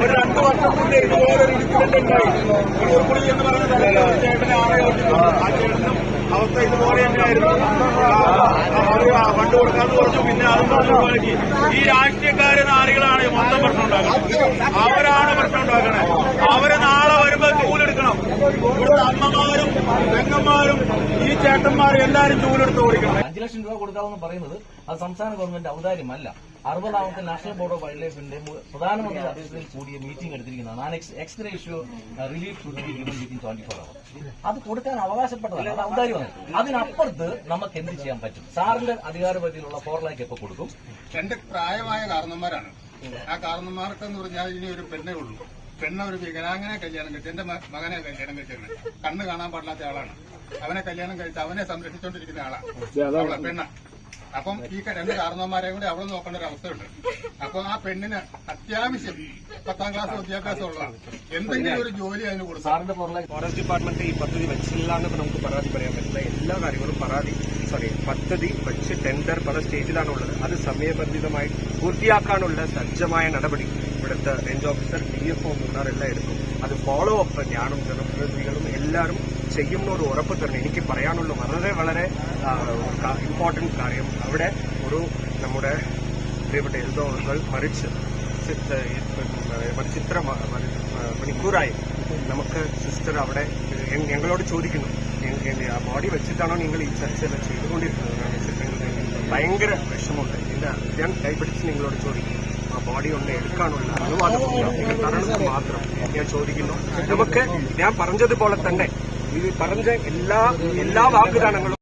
ഒരു രണ്ട് വർഷം മുന്നേ ഇതുപോലെ ഒരു ഇൻസിഡന്റ് ഉണ്ടായി. കുളി എന്ന് പറഞ്ഞ സ്ഥലത്ത് ചേട്ടനെ ആളെ ആ ചേട്ടനും അവസ്ഥ ഇതുപോലെ തന്നെയായിരുന്നു. ഫണ്ട് കൊടുക്കാന്ന് പറഞ്ഞു. പിന്നെ അതും ഒഴിവാക്കി ഈ രാഷ്ട്രീയക്കാരെ നാറികളാണ് മൊത്തം പ്രശ്നം ഉണ്ടാക്കുന്നത്. അവരാണ് പെങ്ങന്മാരും ഈ ചേട്ടന്മാരും എല്ലാരും ചൂലെടുത്ത് ഓടിക്കണം. അഞ്ചു ലക്ഷം രൂപ കൊടുക്കാമെന്ന് പറയുന്നത് അത് സംസ്ഥാന ഗവൺമെന്റ് ഔദാര്യമല്ല. അറുപതാമത്തെ നാഷണൽ ബോർഡ് ഓഫ് വൈൽഡ് ലൈഫിന്റെ പ്രധാനമന്ത്രി അദ്ദേഹത്തിൽ കൂടിയ മീറ്റിംഗ് എടുത്തിരിക്കുന്നതാണ്. Ex ratio relief to be given within twenty four hour അത് കൊടുക്കാൻ അവകാശപ്പെട്ടതല്ല അത് ഔദാര്യമാണ്. അതിനപ്പുറത്ത് നമുക്ക് എന്ത് ചെയ്യാൻ പറ്റും? സാറിന്റെ അധികാരപരിധിയിലുള്ള ഫോർ ലാക്ക് എപ്പോൾ കൊടുക്കും? രണ്ട് പ്രായമായ കാരണന്മാരാണ് ആ കാരണന്മാർക്ക് എന്ന് പറഞ്ഞാൽ ഇനി ഒരു പെണ്ണേ ഉള്ളൂ. പെണ്ണ ഒരു വികലാംഗനെ കല്യാണം കഴിച്ചു എന്റെ മകനെ കല്യാണം കഴിച്ചു കണ്ണ് കാണാൻ പാടില്ലാത്ത ആളാണ്. അവനെ കല്യാണം കഴിച്ച് അവനെ സംരക്ഷിച്ചോണ്ടിരിക്കുന്ന ആളാണ് പെണ്ണ. അപ്പം ഈ രണ്ട് കാരണവന്മാരെ കൂടി അവളെ നോക്കേണ്ട ഒരു അവസ്ഥയുണ്ട്. അപ്പൊ ആ പെണ്ണിന് അത്യാവശ്യം പത്താം ക്ലാസ് വിദ്യാഭ്യാസം ഉള്ളതാണ് എന്തെങ്കിലും ഒരു ജോലി അതിന് കൊടുക്കും സാറിന്റെ പുറമെ ഫോറസ്റ്റ് ഡിപ്പാർട്ട്മെന്റ് ഈ പദ്ധതി വെച്ചില്ല എന്ന് നമുക്ക് പരാതി പറയാൻ പറ്റില്ല. എല്ലാ കാര്യങ്ങളും പരാതി സോറി പദ്ധതി വെച്ച് ടെൻഡർ പല സ്റ്റേജിലാണുള്ളത് അത് സമയബന്ധിതമായി പൂർത്തിയാക്കാനുള്ള സജ്ജമായ നടപടി. ഇവിടുത്തെ range officer D F O Munnar എല്ലാം എടുക്കും അത് ഫോളോ അപ്പ് ഞാനും ജനപ്രതിനിധികളും എല്ലാവരും ചെയ്യുന്നൊരു ഉറപ്പ് തരണം എനിക്ക് പറയാനുള്ള വളരെ വളരെ ഇമ്പോർട്ടന്റ് കാര്യം. അവിടെ ഒരു നമ്മുടെ പ്രിയപ്പെട്ട എഴുതോകൾ മറിച്ച് ചിത്ര മണിക്കൂറായി നമുക്ക് സിസ്റ്റർ അവിടെ ഞങ്ങളോട് ചോദിക്കുന്നു. ബോഡി വെച്ചിട്ടാണോ നിങ്ങൾ ഈ ചർച്ചയെല്ലാം ചെയ്തുകൊണ്ടിരിക്കുന്നത്. ഭയങ്കര വിഷമമുണ്ട്. ഇതിന്റെ ഞാൻ കൈപിടിച്ച് നിങ്ങളോട് ചോദിക്കുന്നു. ബോഡി ഒന്ന് എടുക്കാനുള്ള അനുവാദം തരണമെന്ന് മാത്രം ഞാൻ ചോദിക്കുന്നു. നമുക്ക് ഞാൻ പറഞ്ഞതുപോലെ തന്നെ ഈ പറഞ്ഞ എല്ലാ എല്ലാ വാഗ്ദാനങ്ങളും